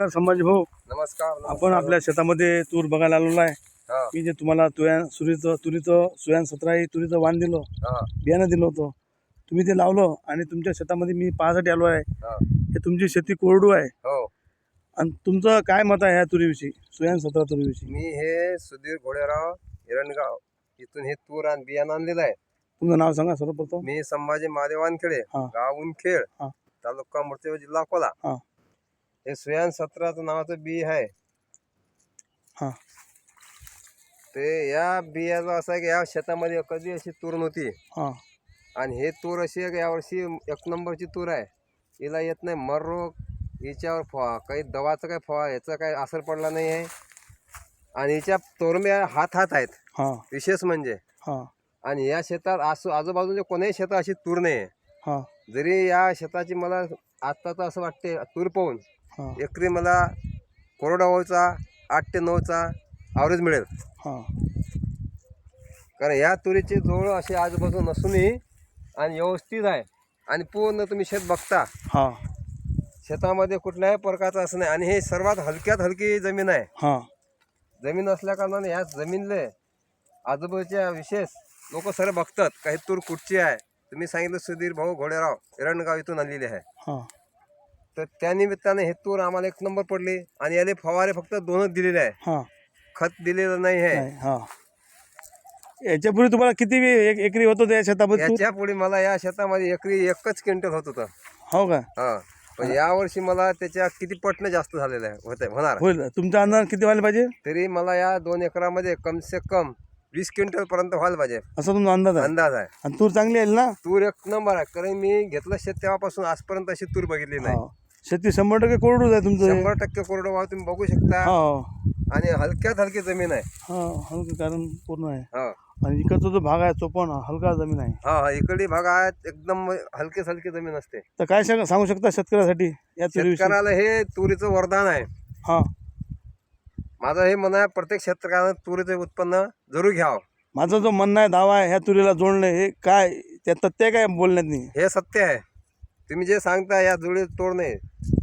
नमस्कार संभाजी भाऊ. नमस्कार आपण आपल्या शेतामध्ये तूर बघायला आलेलो आहे. हा, मी जे तुम्हाला तुया सुरीचं तुरीचं सुयान सतरा तुरीचं वाण दिलं हा, बियाणं दिलं होतं. तुम्ही ते लावलं आणि तुमच्या शेतामध्ये मी पाहासाठी आलो आहे. हा. तुमची शेती कोरडू आहे. हो. आणि तुमचं काय मत आहे ह्या तुरीविषयी? सुयान सतरा तुरीविषयी. मी हे सुधीर घोडेराव हिरणगाव इथून हे तूर आणि बियाणं आणलेलं आहे. तुमचं नाव सांगा सर्वप्रथम. मी संभाजी महादेव वानखेडे हा. गाव उनखेड. तालुका मूर्तिजापूर जिल्हा अकोला. हा. सुयान सत्राचं नावाचं बी आहे हा. ते या बियाचं असं आहे की या शेतामध्ये कधी अशी तूर नव्हती. हां. आणि हे तूर अशी आहे की यावर्षी एक नंबरची तूर आहे. हिला येत नाही. मर रोग हिच्यावर फवा काही दवाचा काही फवा याचा काही असर पडला नाही आहे. आणि हिच्या तोरम्या हात हात आहेत. हां. विशेष म्हणजे. हां. आणि या शेतात आसू आजूबाजूच्या कोणाही शेतात अशी तूर नाही आहे. हां. जरी या शेताची मला आत्ता तर असं वाटते तूर पाहून हां. एकरी मला कोरडावाचा आठ ते नऊचा ॲव्हरेज मिळेल. हां. कारण या तुरीची जोड अशी आजूबाजू नसूनही आणि व्यवस्थित आहे. आणि पूर्ण तुम्ही शेत बघता. हां. शेतामध्ये कुठल्याही प्रकारचं असं नाही. आणि हे सर्वात हलक्यात हलकी जमीन आहे. हां. जमीन असल्या कारणाने या जमीनले आजूबाजूच्या विशेष लोक सर्व बघतात. काही तूर कुठची आहे? तुम्ही सांगितलं सुधीर भाऊ घोडेराव एरणगाव इथून आणलेली आहे. हां. तर त्या निमित्ताने हे तूर आम्हाला एक नंबर पडली आणि याले फवारे फक्त दोनच दिलेले आहे हां. खत दिलेलं नाही आहे. हां. याच्यापूर्वी तुम्हाला किती वे- एक एकरी होत होतं या शेतामध्ये तूर? याच्यापुढे मला या शेतामध्ये एकरी एकच क्विंटल होत होतं. हो का? हा. पण यावर्षी मला त्याच्या किती पटणं जास्त झालेलं आहे होत होणार. होईल. तुमचा अंदाज किती व्हायला पाहिजे? तरी मला या दोन एकरामध्ये कम से कम वीस क्विंटल पर्यंत व्हायला पाहिजे. असा तुमचा अंदाज आहे? अंदाज आहे. आणि तूर चांगली आहे ना? तूर एक नंबर आहे कारण मी घेतलं शेत तेव्हापासून आजपर्यंत अशी तूर बघितली नाही. हा. शेती शंभर टक्के कोरडूच आहे तुमचं हे. शंभर टक्के कोरडं वाव तुम्ही बघू शकता. हा. आणि हलक्यात हलकी जमीन आहे. हा हलकं कारण पूर्ण आहे. हा. आणि इकडचा जो भाग आहे चोपण हलका जमीन आहे. हा हा इकडे भाग आहेत एकदम हलकी हलकी जमीन असते. तर काय सांग सांगू शकता शेतकऱ्यासाठी? या तुरीविषयी. शेतकऱ्याला हे तुरीचं वरदान आहे. हा. माझं हे म्हणणं आहे प्रत्येक शेतकऱ्यानं तुरीचं उत्पन्न जरूर घ्यावं. माझं जो म्हणणं आहे दावा आहे ह्या तुरीला जोडणे हे काय त्या तथ्य काय बोलण्यात नाही? हे सत्य आहे. तुम्ही जे सांगता या तोड नाही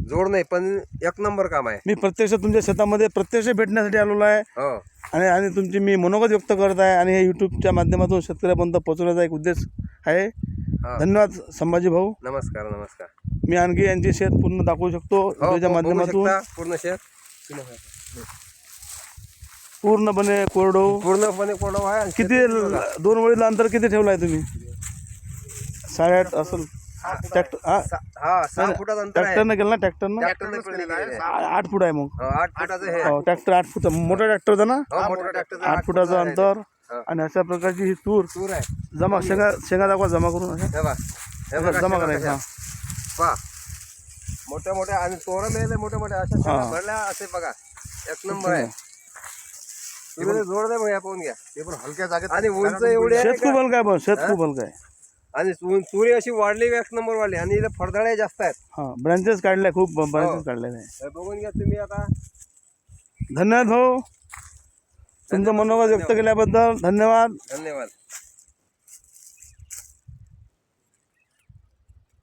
जोड नाही पण एक नंबर काम आहे. मी प्रत्यक्ष तुमच्या शेतामध्ये प्रत्यक्ष भेटण्यासाठी आलेलो आहे. हो. आणि आणि तुमची मी मनोगत व्यक्त करत आहे आणि हे यूट्यूबच्या माध्यमातून शेतकऱ्यापर्यंत पोहोचवण्याचा एक उद्देश आहे. हा. धन्यवाद संभाजी भाऊ. नमस्कार नमस्कार. मी आणखी यांचे शेत पूर्ण दाखवू शकतो हो, व्हिडिओच्या हो, बघू माध्यमातून. शकता पूर्ण शेत. पूर्णपणे कोरडो पूर्णपणे कोरडं आहे आणि किती शेतीत बघा. ल- दोन वडीला अंतर किती ठेवलं आहे तुम्ही? साडेआठ असेल. ट्रॅक्टर हा. सा- हा सहा फुटाचं अंतर आहे. ट्रॅक्टरनं केलं ना ट्रॅक्टरनं ट्रॅक्टरने केलेलं आहे. आ- आठ फूट आहे मग. हो, आठ फुटाचं हे. हो ट्रॅक्टर आठ फूट मोठा ट्रॅक्टरचा ना? हो मोठं आठ फुटाचं आहे. अंतर. हा. आणि अशा प्रकारची ही तूर. तूर आहे. जमा शेंगा शेंगा दाखवा जमा करून अशा. हे बघा. हे बघा जमा शेंगा करायचं कशा. हा पहा. मोठ्या मोठ्या आणि तोरण मिळाले मोठ्या मोठ्या. अशा शेंगा भरल्या असे बघा. एक नंबर आहे. जोड दे मग या पाहून घ्या. ते पण हलक्या जागेत आणि उंच एवढी आहे शेत आहे पण शेत आहे. आणि तुरी अशी वाढली एक नंबर वाढली आणि इथं फळदाळ्या जास्त आहेत. हा ब्रँचेस काढल्या खूप. ब्रँचेस आहे हे. बघून घ्या तुम्ही आता. धन्यवाद भाऊ. तुमचं मनोगत व्यक्त केल्याबद्दल धन्यवाद. धन्यवाद.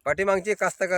पाठीमागची कास्तकार